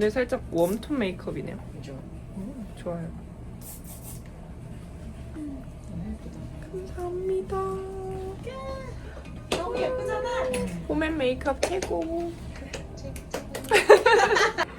오늘 살짝 웜톤 메이크업이네요. 그죠? 음, 좋아요. 예쁘다. 감사합니다. 너무 예쁘잖아. 홈앤 메이크업 최고.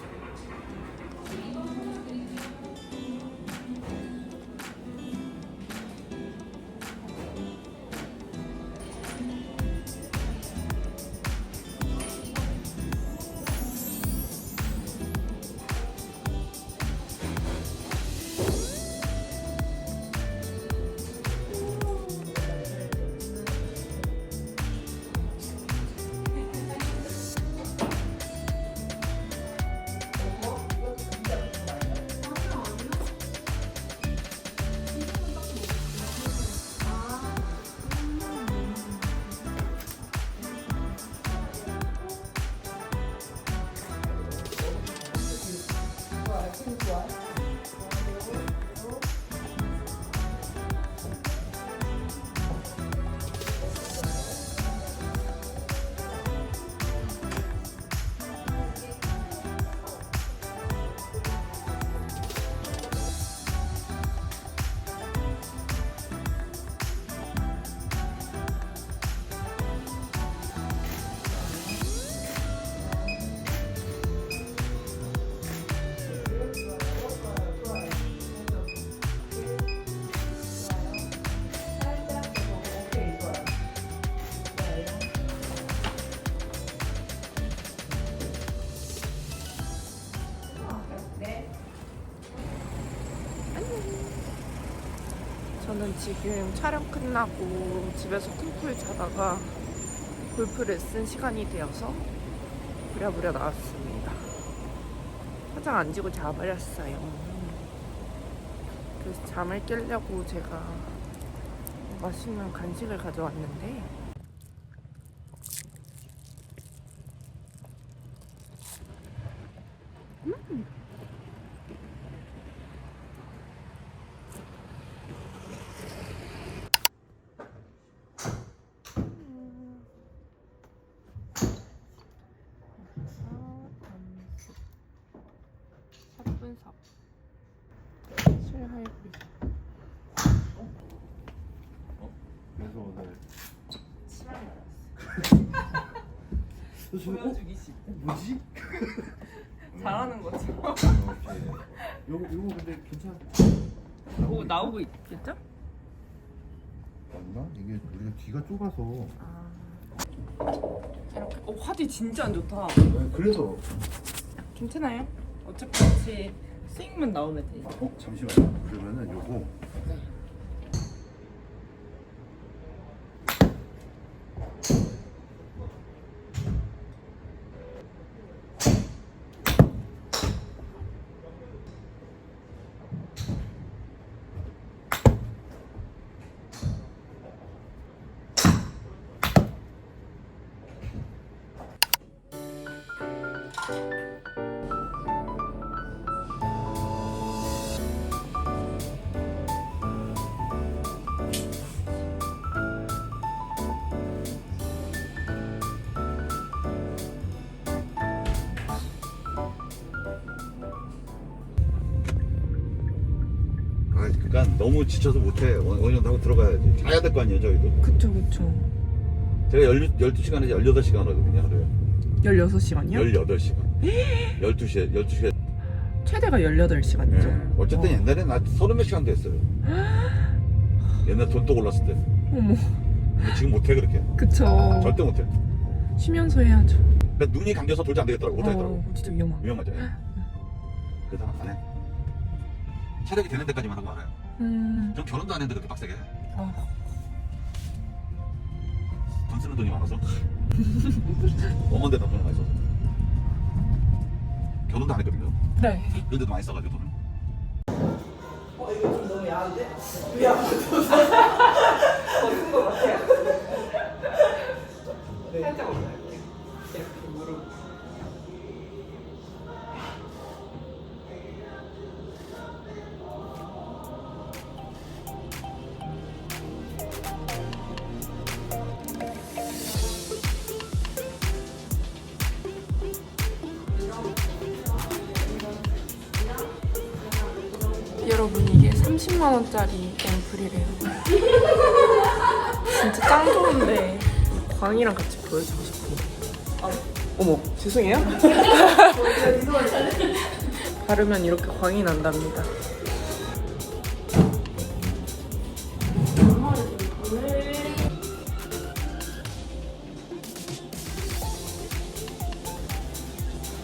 저는 지금 촬영 끝나고 집에서 쿨쿨 자다가 골프 레슨 시간이 되어서 부랴부랴 나왔습니다. 화장 안 지고 자버렸어요. 그래서 잠을 깨려고 제가 맛있는 간식을 가져왔는데 사분석 실하이브 그래서 오늘 보여주기 싫 뭐지? 잘하는 거죠? 이렇게 요거 요거 근데 괜찮아? 오 나오고 있겠죠? 맞나? 이게 우리가 귀가 좁아서. 이렇게. 어 화질 진짜 안 좋다. 네, 그래서. 괜찮아요? 어차피 같이 스윙만 나오면 돼. 어 잠시만요. 그러면은 요거 너무 지쳐서 못해. 정도 하고 들어가야지. 자야 될 거 아니에요 저희도. 그쵸 그쵸. 제가 12 시간에서 18시간 하거든요 하루에. 16시간이요? 18시간. 12시에 12시에. 최대가 18시간이죠? 예. 어쨌든 옛날에 나 서른 몇 시간도 했어요. 옛날 돈또 올랐을 때. 어머. 근데 지금 못해 그렇게. 그쵸. 절대 못해. 쉬면서 해야죠. 그러니까 눈이 감겨서 돌지 안 되겠더라고 못하겠더라고. 어, 진짜 위험하다 위험하죠. 그래서 안 해. 체력이 되는 데까지만 하고 알아요 음, 전 결혼도 안 했는데 그렇게 빡세게? 아, 돈 쓰는 돈이 많아서? 엄한데 돈 많이 써서. 결혼도 안 했거든요. 네. 그런데도 많이 써가지고 돈을. 살짝 여러분 이게 30만 원짜리 앰플이래요. 진짜 짱 좋은데 광이랑 같이 보여주고 싶은데. 아, 어머 죄송해요. 바르면 이렇게 광이 난답니다.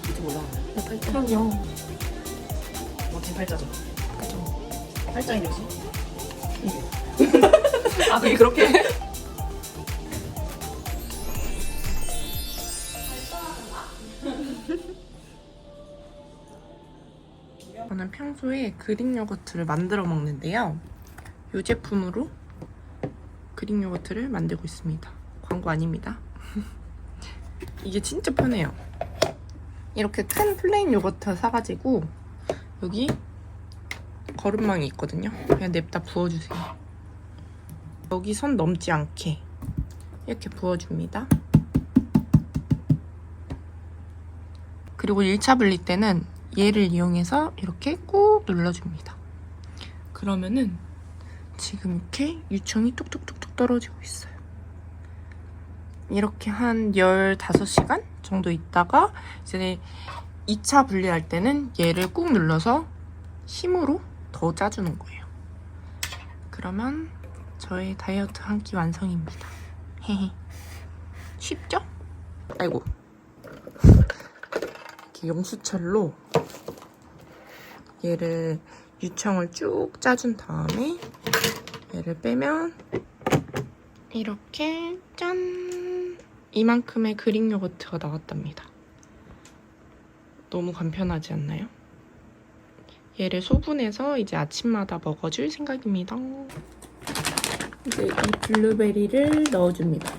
이제 몰라. 그럼요. 뭐 대팔자죠. 팔자인 역시. 아 그게 그렇게? 저는 평소에 그릭 요거트를 만들어 먹는데요. 이 제품으로 그릭 요거트를 만들고 있습니다. 광고 아닙니다. 이게 진짜 편해요. 이렇게 큰 플레인 요거트 사가지고 여기 거름망이 있거든요. 그냥 냅다 부어주세요. 여기 선 넘지 않게 이렇게 부어줍니다. 그리고 1차 분리 때는 얘를 이용해서 이렇게 꾹 눌러줍니다. 그러면은 지금 이렇게 유청이 뚝뚝뚝뚝 떨어지고 있어요. 이렇게 한 15시간 정도 있다가 이제 2차 분리할 때는 얘를 꾹 눌러서 힘으로 더 짜주는 거예요. 그러면 저의 다이어트 한 끼 완성입니다. 헤헤. 쉽죠? 아이고. 이렇게 영수철로 얘를 유청을 쭉 짜준 다음에 얘를 빼면 이렇게 짠! 이만큼의 그릭 요거트가 나왔답니다. 너무 간편하지 않나요? 얘를 소분해서 이제 아침마다 먹어줄 생각입니다. 이제 이 블루베리를 넣어줍니다.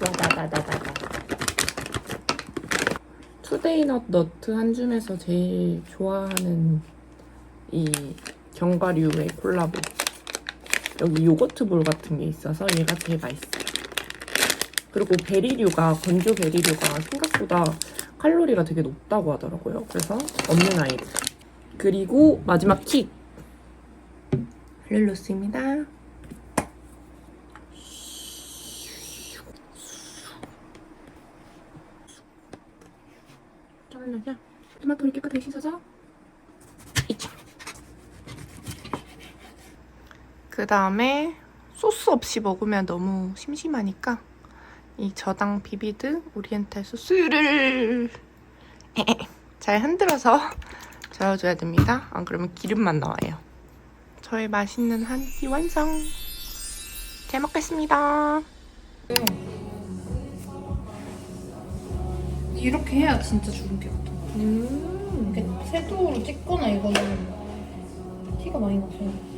와다다다다다. 투데이넛 너트 한 줌에서 제일 좋아하는 이 견과류의 콜라보. 여기 요거트 볼 같은 게 있어서 얘가 제일 맛있어요. 그리고 베리류가 건조 베리류가 생각보다 칼로리가 되게 높다고 하더라고요. 그래서 없는 아이들. 그리고 마지막 킥. 렐로스입니다. 짜르르 토마토를 깨끗하게 씻어서. 그 다음에 소스 없이 먹으면 너무 심심하니까 이 저당 비비드 오리엔탈 소스를 잘 흔들어서 저어줘야 됩니다. 안 그러면 기름만 나와요. 저의 맛있는 한 끼 완성. 잘 먹겠습니다. 이렇게 해야 진짜 주름기 같아. 음. 이렇게 섀도우로 찍거나 이거는 티가 많이 나서.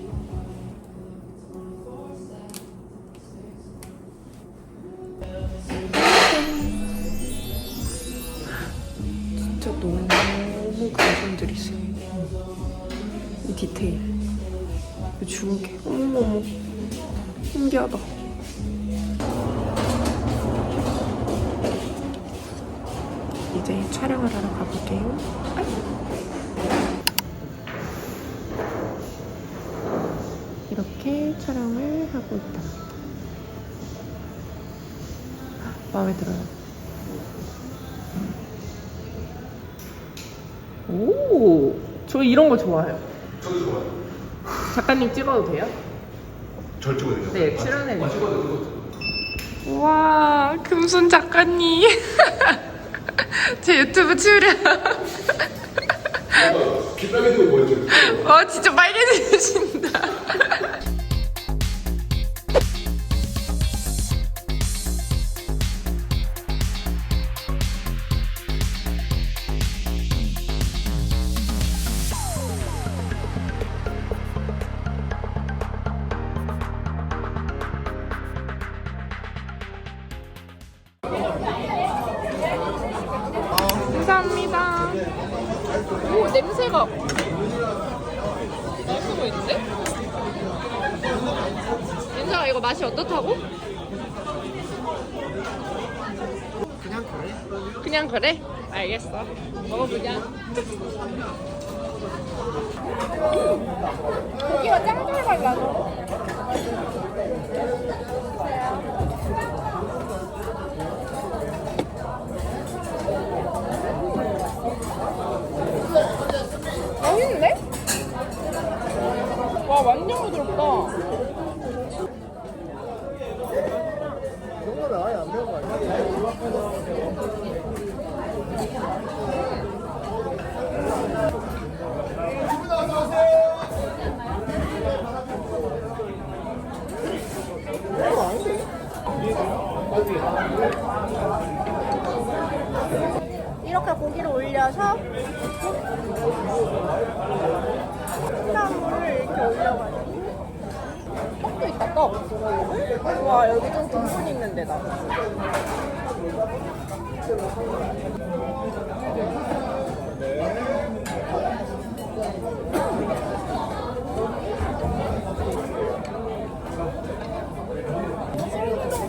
진짜 너무 감성 들이세요. 이 디테일. 이 주름기. 어머머머. 신기하다. 이제 촬영을 하러 가볼게요. 이렇게 촬영을 하고 있다. 마음에 들어요. 오, 저 이런 거 좋아해요. 저도 좋아요. 작가님 찍어도 돼요? 절 찍어야 되죠? 네, 출연해 아, 찍어도 되고. 우와, 금손 작가님. 제 유튜브 출연. 빛나게도 보여줘. 와, 진짜 빨개지신다. 그냥 그래? 알겠어. 먹어보자. 고기가 짱잘 발라서. 맛있는데? 와 완전 부드럽다. 이렇게 고기를 올려서 콩나물을 이렇게 올려가지고 떡도 있다 떡. 와 여기 좀 등분 있는 데다.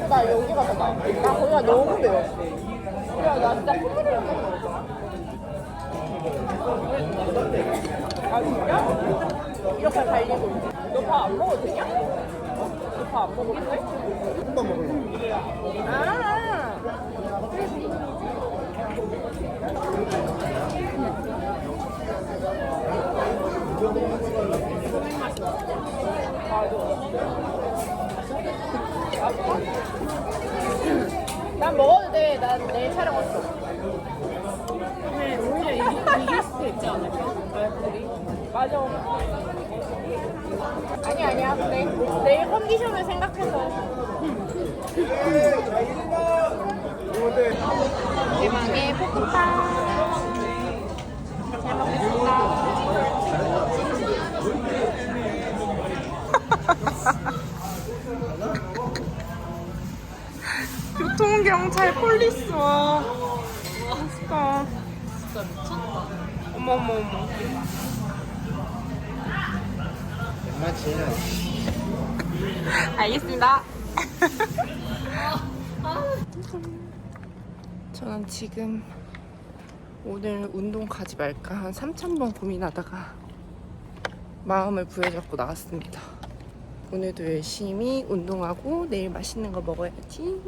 나 여기가 더 나아. 나 거기가 너무 매워. 야, 나 진짜 콧물을 먹어. 이렇게 갈리고 있지. 너밥 안 먹어도 되냐? 너밥안 먹어도 돼? 금방 먹을래. 아. 난 먹어도 돼. 난 내일 촬영 왔어. 근데. 맞아. 아니 아니야. 내, 내일 컨디션을 생각해서. 대망의 볶음밥. 잘 먹겠습니다. 교통경찰 폴리스 와. 진짜. 진짜 미쳤다. 어머 어머 어머. 알겠습니다. 저는 지금 오늘 운동 가지 말까 한 3,000번 고민하다가 마음을 부여잡고 나왔습니다. 오늘도 열심히 운동하고 내일 맛있는 거 먹어야지.